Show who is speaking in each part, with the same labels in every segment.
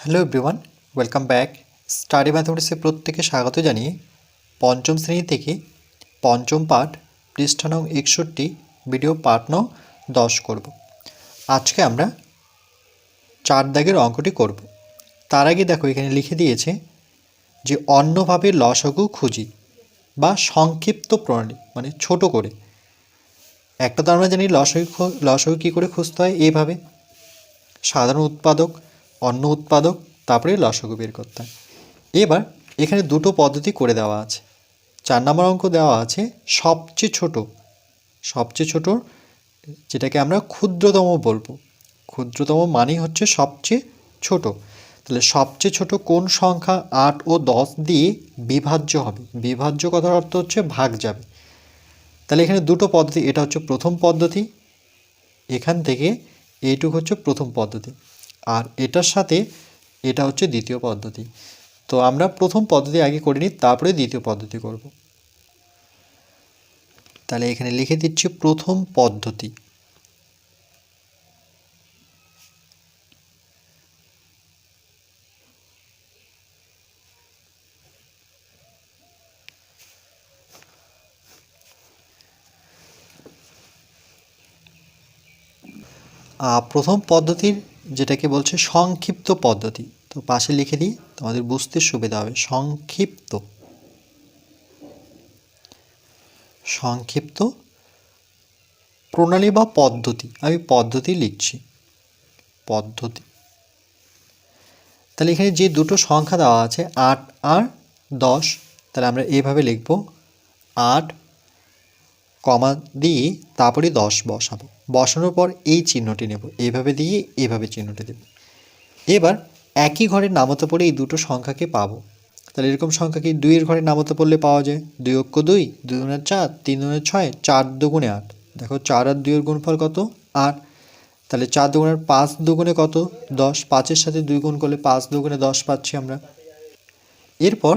Speaker 1: Hello everyone welcome back study ম্যাথমেটিক্সে প্রত্যেকে স্বাগত জানিয়ে পঞ্চম শ্রেণি থেকে পঞ্চম পাঠ, পৃষ্ঠা নং একষট্টি ভিডিও পাঠ নং দশ করব। আজকে আমরা চার দাগের অঙ্কটি করব। তার আগে দেখো, এখানে লিখে দিয়েছে যে অন্যভাবে লসগু খুঁজি বা সংক্ষিপ্ত প্রণালী মানে ছোট করে। একটা তো আমরা জানি লসগু লসগু কী করে খুঁজতে হয়? এইভাবে সাধারণ উৎপাদক অন্য উৎপাদক, তারপরে লসগু বের করতে হয়। এবার এখানে দুটো পদ্ধতি করে দেওয়া আছে। চার নম্বর অঙ্ক দেওয়া আছে, সবচেয়ে ছোট। সবচেয়ে ছোট, যেটাকে আমরা ক্ষুদ্রতম বলব। ক্ষুদ্রতম মানেই হচ্ছে সবচেয়ে ছোট। তাহলে সবচেয়ে ছোট কোন সংখ্যা আট ও দশ দিয়ে বিভাজ্য হবে? বিভাজ্য কথার অর্থ হচ্ছে ভাগ যাবে। তাহলে এখানে দুটো পদ্ধতি, এটা হচ্ছে প্রথম পদ্ধতি। এখান থেকে এইটুকু হচ্ছে প্রথম পদ্ধতি। আর এটার সাথে এটা হচ্ছে দ্বিতীয় পদ্ধতি। তো আমরা প্রথম পদ্ধতি আগে করে নিই তারপরে দ্বিতীয় পদ্ধতি করব। তাহলে এখানে লিখে দিচ্ছি প্রথম পদ্ধতি। প্রথম পদ্ধতির যেটাকে বলছে সংক্ষিপ্ত পদ্ধতি। তো পাশে লিখে দিই, তোমাদের বুঝতে সুবিধা হবে। সংক্ষিপ্ত। সংক্ষিপ্ত প্রণালী বা পদ্ধতি। আমি পদ্ধতি লিখছি। পদ্ধতি। তাহলে এখানে যে দুটো সংখ্যা দেওয়া আছে, আট আর দশ, তাহলে আমরা এইভাবে লিখব। আট, কমা দিয়ে তারপরে দশ বসাবো। বসানোর পর এই চিহ্নটি নেব। এইভাবে দিয়ে এভাবে চিহ্নটি দেব। এবার একই ঘরের নামতে পড়ে এই দুটো সংখ্যাকে পাবো। তাহলে এরকম সংখ্যা কি দুইয়ের ঘরে নামতে পড়লে পাওয়া যায় দুই অক্ষ দুই দুই দুগুণে চার, তিন দুগুণে ছয়, চার দুগুণে আট। দেখো চার আর দুইয়ের গুণফল কত? আট। তাহলে চার দুগুণের পাঁচ দুগুণে কত? দশ। পাঁচের সাথে দুই গুণ করলে পাঁচ দুগুণে দশ পাচ্ছি আমরা। এরপর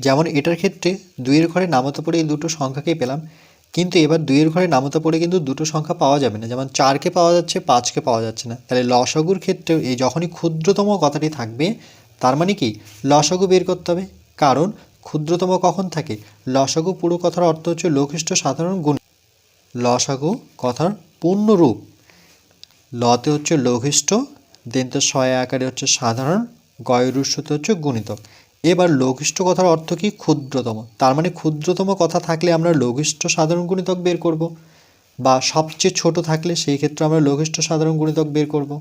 Speaker 1: যেমন এটার ক্ষেত্রে দুইয়ের ঘরে নামতে পড়ে এই দুটো সংখ্যাকেই পেলাম কিন্তু এবার দুইয়ের ঘরে নামতে পড়ে কিন্তু দুটো সংখ্যা পাওয়া যাবে না। যেমন চারকে পাওয়া যাচ্ছে, পাঁচকে পাওয়া যাচ্ছে না। তাহলে লসগুর ক্ষেত্রেও এই যখনই ক্ষুদ্রতম কথাটি থাকবে, তার মানে কি? লসগু বের করতে হবে। কারণ ক্ষুদ্রতম কখন থাকে? লসগু পুরো কথার অর্থ হচ্ছে লঘিষ্ঠ সাধারণ গুণ। লসাগু কথার পূর্ণ রূপ। লতে হচ্ছে লঘিষ্ঠ, দেন্ত ছয় আকারে হচ্ছে সাধারণ গয়রুষ্যতে হচ্ছে গুণিতক। এবার লঘিষ্ঠ কথার অর্থ কি? ক্ষুদ্রতম। তার মানে ক্ষুদ্রতম কথা থাকলে আমরা লঘিষ্ঠ সাধারণ গুণিতক বের করব। বা সবচেয়ে ছোট থাকলে সেই ক্ষেত্রে আমরা লঘিষ্ঠ সাধারণ গুণিতক বের করব।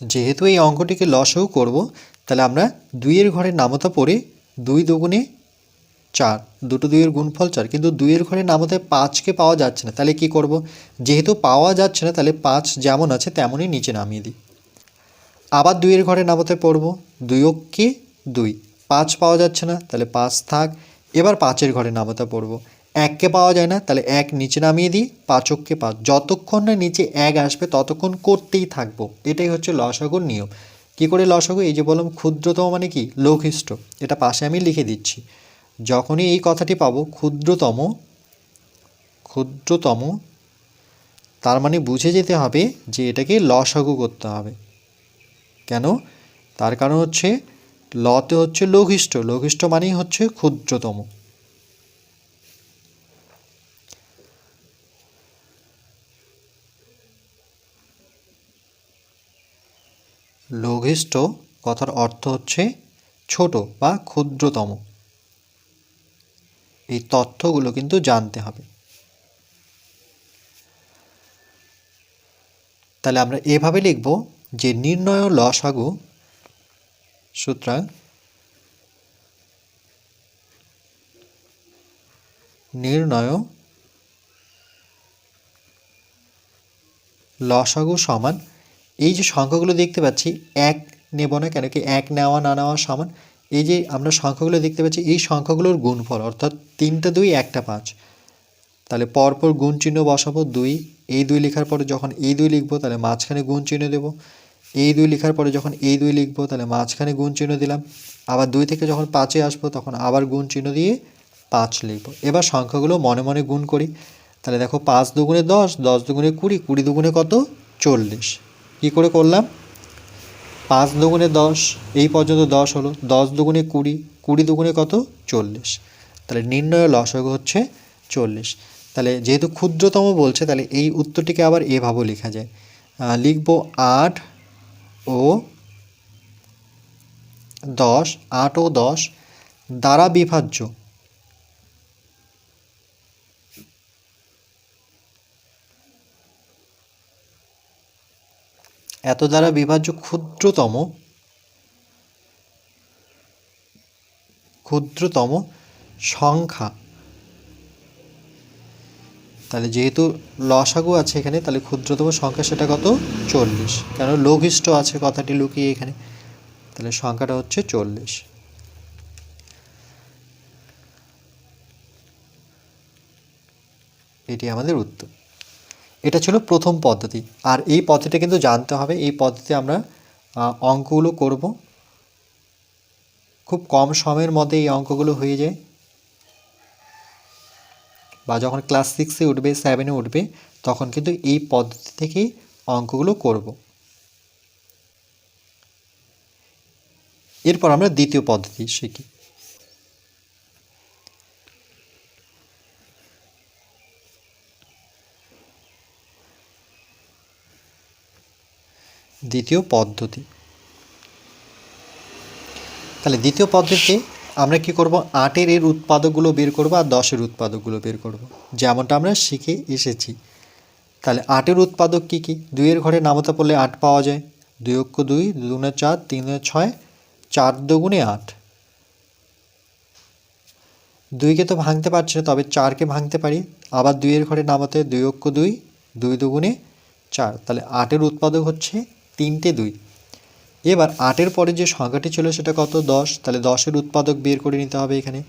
Speaker 1: যেহেতু এই অঙ্কটিকে লসও করব, তাহলে আমরা দুইয়ের ঘরে নামতা পড়ে দুই দুগুণে চার। দুটো দুইয়ের গুণফল চার। কিন্তু দুইয়ের ঘরে নামতে পাঁচকে পাওয়া যাচ্ছে না। তাহলে কি করব? যেহেতু পাওয়া যাচ্ছে না, তাহলে পাঁচ যেমন আছে তেমনই নিচে নামিয়ে দিই। আবার দুইয়ের ঘরে নামতে পড়ব। দুই অক্ষে দুই। পাঁচ পাওয়া যাচ্ছে না, তাহলে পাঁচ থাক। এবার পাঁচের ঘরে নামতে পড়ব। এককে পাওয়া যায় না, তাহলে এক নিচে নামিয়ে দিই পাঁচককে পাঁচ। যতক্ষণ না নিচে এক আসবে, ততক্ষণ করতেই থাকব। এটাই হচ্ছে লসাগুর নিয়ম। কি করে লসাগু? এই যে বললাম, ক্ষুদ্রতম মানে কি? লঘিষ্ঠ। এটা পাশে আমি লিখে দিচ্ছি। যখনই এই কথাটি পাবো, ক্ষুদ্রতম ক্ষুদ্রতম, তার মানে বুঝে যেতে হবে যে এটাকে লসাগু করতে হবে। কেন? তার কারণ হচ্ছে লতে হচ্ছে লঘিষ্ঠ। লঘিষ্ঠ মানেই হচ্ছে ক্ষুদ্রতম। লঘিষ্ঠ কথার অর্থ হচ্ছে ছোট বা ক্ষুদ্রতম। এই তথ্যগুলো কিন্তু জানতে হবে। তাহলে আমরা এভাবে লিখব যে নির্ণয় লসাগু সুতরাং নির্ণয় লসাগু সমান, এই যে সংখ্যাগুলো দেখতে পাচ্ছি, এক নেব না কেন কি এক নেওয়া না নেওয়া সমান, এই যে আমরা সংখ্যাগুলো দেখতে পাচ্ছি, এই সংখ্যাগুলোর গুণফল, অর্থাৎ তিনটা দুই, একটা পাঁচ। তাহলে পরপর গুণ চিহ্ন বসাবো দুই, এই দুই লেখার পরে যখন এই দুই লিখব, তাহলে মাঝখানে গুণ চিহ্ন দেবো। এই দুই লেখার পরে যখন এই দুই লিখব, তাহলে মাঝখানে গুণ চিহ্ন দিলাম। আবার দুই থেকে যখন পাঁচে আসব, তখন আবার গুণ চিহ্ন দিয়ে পাঁচ লিখব। এবার সংখ্যাগুলো মনে মনে গুণ করি। তাহলে দেখো পাঁচ দুগুণে দশ দশ দুগুণে কুড়ি কুড়ি দুগুণে কত? চল্লিশ। কী করে করলাম? পাঁচ দুগুণে দশ, এই পর্যন্ত দশ হলো। দশ দুগুণে কুড়ি কুড়ি দুগুণে কত? চল্লিশ। তাহলে নির্ণয় লসাগু হচ্ছে চল্লিশ। তাহলে যেহেতু ক্ষুদ্রতম বলছে, তাহলে এই উত্তরটিকে আবার এভাবেও লেখা যায়। লিখব আট ও দশ আট ও দশ দ্বারা বিভাজ্য। এত দ্বারা বিভাজ্য ক্ষুদ্রতম। ক্ষুদ্রতম সংখ্যা। তাহলে যেহেতু লসাগু আছে এখানে, তাহলে ক্ষুদ্রতম সংখ্যা সেটা কত? চল্লিশ। কেন লঘিষ্ঠ আছে কথাটি লুকিয়ে এখানে। তাহলে সংখ্যাটা হচ্ছে চল্লিশ। এটি আমাদের উত্তর। এটা ছিল প্রথম পদ্ধতি। আর এই পদ্ধতিটা কিন্তু জানতে হবে। এই পদ্ধতি আমরা অঙ্কগুলো করব। খুব কম সময়ের মধ্যে এই অঙ্কগুলো হয়ে যায়। বা যখন ক্লাস সিক্সে উঠবে সেভেনে উঠবে, তখন কিন্তু এই পদ্ধতি থেকেই অঙ্কগুলো করব। এরপর আমরা দ্বিতীয় পদ্ধতি শিখি। দ্বিতীয় পদ্ধতি। তাহলে দ্বিতীয় পদ্ধতিতে আমরা কি করব? আটের এর উৎপাদকগুলো বের করব আর দশের উৎপাদকগুলো বের করব। যেমনটা আমরা শিখে এসেছি। তাহলে আটের উৎপাদক কি কি? দুইয়ের ঘরে নামতা পড়লে আট পাওয়া যায়। দুই অক্ষ দুই, দুগুণে চার, তিন ছয়, চার দুগুণে আট। দুইকে তো ভাঙতে পারছি না, তবে চারকে ভাঙতে পারি। আবার দুইয়ের ঘরে নামাতে দুই অক্ষ দুই দুই দুগুণে চার। তাহলে আটের উৎপাদক হচ্ছে তিনটে দুই। এবার আটের পরে যে সংখ্যাটি ছিল সেটা কত? দশ। তাহলে দশের উৎপাদক বের করে নিতে হবে এখানে।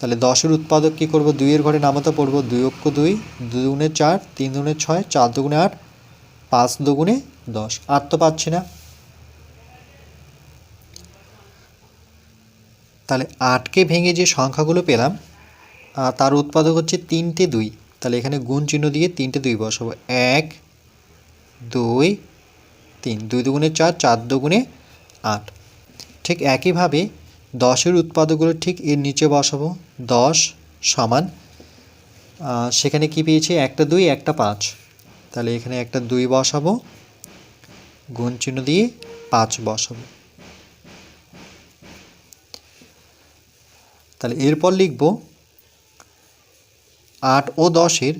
Speaker 1: তাহলে দশের উৎপাদক কী করব? দুইয়ের ঘরে নামাতে পড়ব দুই অক্ষ দুই, দুগুণে চার, তিন দুগুণে ছয়, চার দুগুণে আট, পাঁচ দুগুণে দশ। আট তো পাচ্ছি না। তাহলে আটকে ভেঙে যে সংখ্যাগুলো পেলাম তার উৎপাদক হচ্ছে তিনটে দুই। তাহলে এখানে গুণ চিহ্ন দিয়ে তিনটে দুই বসাবো। এক, দুই তিন, দুই দুগুণে চার চার দুগুণে আট। ঠিক একইভাবে দশের উৎপাদকগুলো ঠিক এর নিচে বসাবো। দশ সমান সেখানে কি পেয়েছি? একটা দুই, একটা পাঁচ। তাহলে এখানে একটা দুই বসাবো, গুণ চিহ্ন দিয়ে পাঁচ বসাবো। তাহলে এরপর লিখব, আট ও দশের,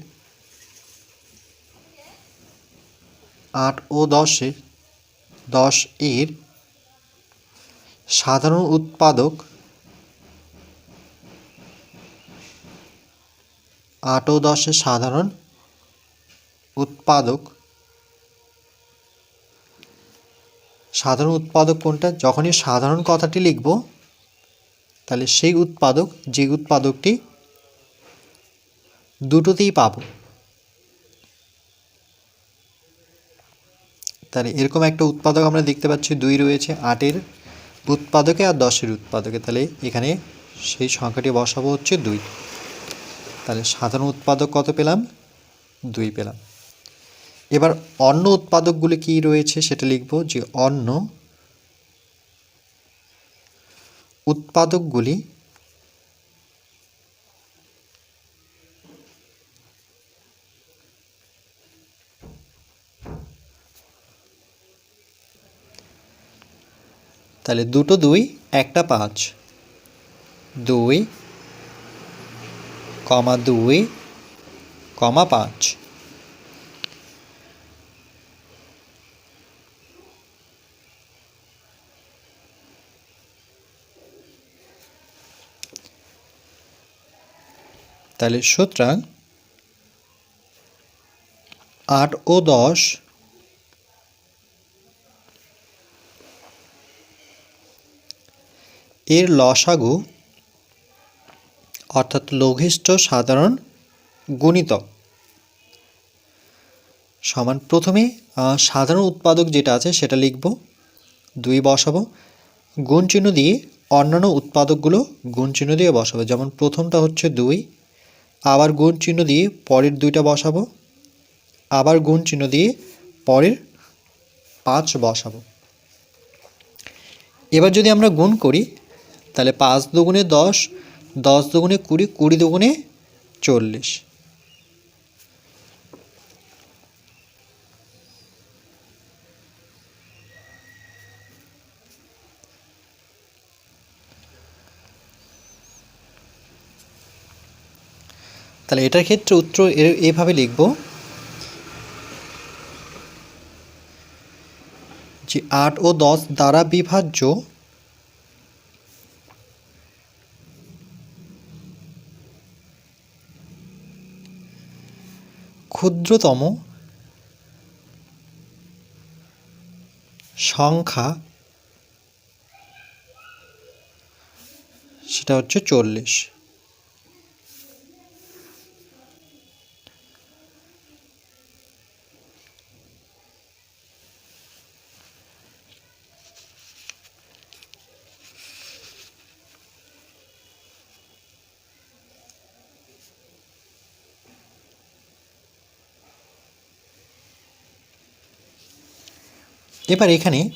Speaker 1: আট ও দশের দশ এর সাধারণ উৎপাদক আট ও দশের সাধারণ উৎপাদক। সাধারণ উৎপাদক কোনটা? যখনই সাধারণ কথাটি লিখব, তাহলে সেই উৎপাদক, যে উৎপাদকটি দুটোতেই পাবো। তাহলে এরকম একটা উৎপাদক আমরা দেখতে পাচ্ছি দুই রয়েছে, আটের উৎপাদকে আর দশের উৎপাদকে। তাহলে এখানে সেই সংখ্যাটি বসাবো হচ্ছে দুই। তাহলে সাধারণ উৎপাদক কত পেলাম? দুই পেলাম। এবার অন্য উৎপাদকগুলি কী রয়েছে সেটা লিখব যে অন্য উৎপাদকগুলি তাহলে দুটো দুই, একটা পাঁচ। দুই, কমা দুই, কমা পাঁচ। তাহলে সুতরাং আট ও দশ এর লসাগু অর্থাৎ লঘিষ্ঠ সাধারণ গুণিতক সমান প্রথমে সাধারণ উৎপাদক যেটা আছে সেটা লিখব। দুই বসাবো। গুণ চিহ্ন দিয়ে অন্যান্য উৎপাদকগুলো গুণ চিহ্ন দিয়ে বসাবো। যেমন প্রথমটা হচ্ছে দুই, আবার গুণ চিহ্ন দিয়ে পরের দুইটা বসাবো। আবার গুণ চিহ্ন দিয়ে পরের পাঁচ বসাবো। এবার যদি আমরা গুণ করি তাহলে পাঁচ দুগুণে দশ দশ দুগুণে কুড়ি কুড়ি দুগুণে চল্লিশ। তাহলে এটার ক্ষেত্রে উত্তর এভাবে লিখব যে আট ও দশ দ্বারা বিভাজ্য ক্ষুদ্রতম সংখ্যা সেটা হচ্ছে চল্লিশ। এবার এখানে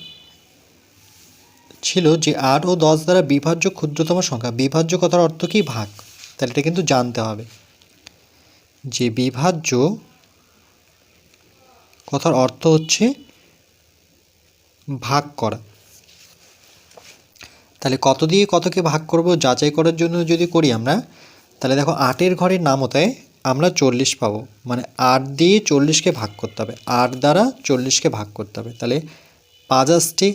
Speaker 1: ছিল যে আট ও দশ দ্বারা বিভাজ্য ক্ষুদ্রতম সংখ্যা। বিভাজ্য কথার অর্থ কি? ভাগ। তাহলে এটা কিন্তু জানতে হবে। যে বিভাজ্য কথার অর্থ হচ্ছে ভাগ করা। তাহলে কত দিয়ে কতকে ভাগ করব? যাচাই করার জন্য যদি করি আমরা, তাহলে দেখো আটের ঘরের নামতায় আমরা চল্লিশ পাবো। মানে আট দিয়ে চল্লিশকে ভাগ করতে হবে। আট দ্বারা চল্লিশকে ভাগ করতে হবে। তাহলে পাঁচ আসটি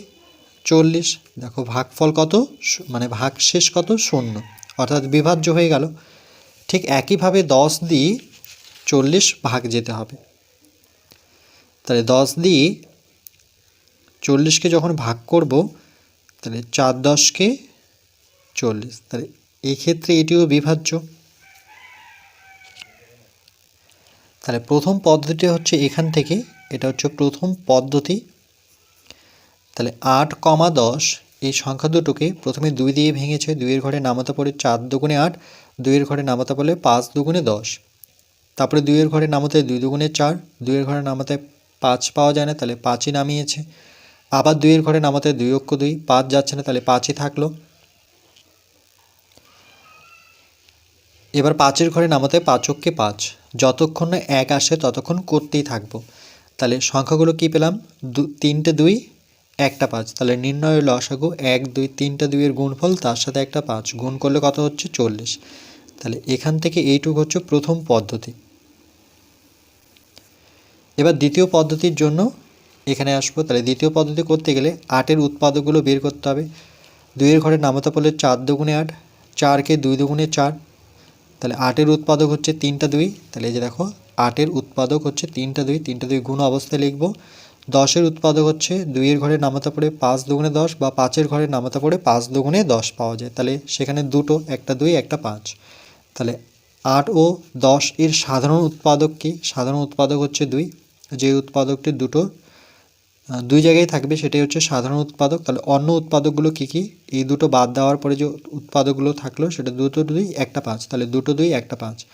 Speaker 1: চল্লিশ। দেখো ভাগফল কত? মানে ভাগ শেষ কত? শূন্য। অর্থাৎ বিভাজ্য হয়ে গেল। ঠিক একইভাবে দশ দিয়ে চল্লিশ ভাগ যেতে হবে। তাহলে দশ দিয়ে চল্লিশকে যখন ভাগ করব, তাহলে চার দশকে চল্লিশ। তাহলে এক্ষেত্রে এটিও বিভাজ্য। তাহলে প্রথম পদ্ধতি হচ্ছে এখান থেকে, এটা হচ্ছে প্রথম পদ্ধতি। তাহলে আট কমা দশ, এই সংখ্যা দুটোকে প্রথমে দুই দিয়ে ভেঙেছে, দুইয়ের ঘরে নামাতে পড়ে চার দুগুণে আট, দুইয়ের ঘরে নামাতে পড়লে পাঁচ দুগুণে দশ। তারপরে দুইয়ের ঘরে নামাতে দুই দুগুণে চার, দুইয়ের ঘরে নামাতে পাঁচ পাওয়া যায় না, তাহলে পাঁচই নামিয়েছে। আবার দুইয়ের ঘরে নামাতে দুই অক্ষ দুই, পাঁচ যাচ্ছে না, তাহলে পাঁচই থাকল। এবার পাঁচের ঘরে নামাতে পাঁচককে পাঁচ। যতক্ষণ না এক আসে, ততক্ষণ করতেই থাকব। তাহলে সংখ্যাগুলো কি পেলাম? দু, তিনটে দুই, একটা পাঁচ। তাহলে নির্ণয় লসাগু এক, দুই, তিনটা দুইয়ের গুণফল, তার সাথে একটা পাঁচ। গুণ করলে কত হচ্ছে? চল্লিশ। তাহলে এখান থেকে এইটুকু হচ্ছে প্রথম পদ্ধতি। এবার দ্বিতীয় পদ্ধতির জন্য এখানে আসব। তাহলে দ্বিতীয় পদ্ধতি করতে গেলে আটের উৎপাদকগুলো বের করতে হবে। দুইয়ের ঘরে নামাতে পড়লে চার দুগুণে আট, চারকে দুই দুগুণে চার তাহলে আটের উৎপাদক হচ্ছে তিনটা দুই, তাহলে এই যে দেখো, আটের উৎপাদক হচ্ছে তিনটা দুই তিনটা দুই গুণ অবস্থায় লিখব। দশের উৎপাদক হচ্ছে দুইয়ের ঘরে নামাতে পড়ে পাঁচ দুগুণে দশ বা পাঁচের ঘরে নামাতে পড়ে পাঁচ দুগুণে দশ পাওয়া যায়। তাহলে সেখানে দুটো, একটা দুই, একটা পাঁচ। তাহলে আট ও দশ এর সাধারণ উৎপাদক কি? সাধারণ উৎপাদক হচ্ছে দুই। যে উৎপাদকটি দুটো দুই জায়গায় থাকবে, সেটাই হচ্ছে সাধারণ উৎপাদক। তাহলে অন্য উৎপাদকগুলো কি কি? এই দুটো বাদ দেওয়ার পরে যে উৎপাদকগুলো থাকল, সেটা দুটো দুই, একটা পাঁচ। তাহলে দুটো দুই, একটা পাঁচ।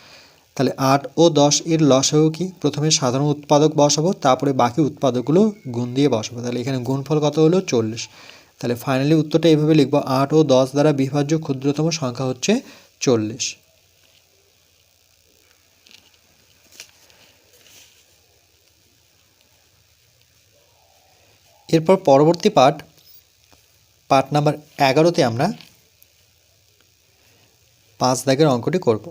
Speaker 1: তাহলে আট ও দশ, এর লসাগু কি? প্রথমে সাধারণ উৎপাদক বসাবো, তারপরে বাকি উৎপাদকগুলো গুণ দিয়ে বসাবো। তাহলে এখানে গুণফল কত হলো? চল্লিশ। তাহলে ফাইনালি উত্তরটা এভাবে লিখব, আট ও দশ দ্বারা বিভাজ্য ক্ষুদ্রতম সংখ্যা হচ্ছে চল্লিশ। এরপর পরবর্তী পাঠ পাঠ নাম্বার এগারোতে আমরা পাঁচ দাগের অঙ্কটি করব।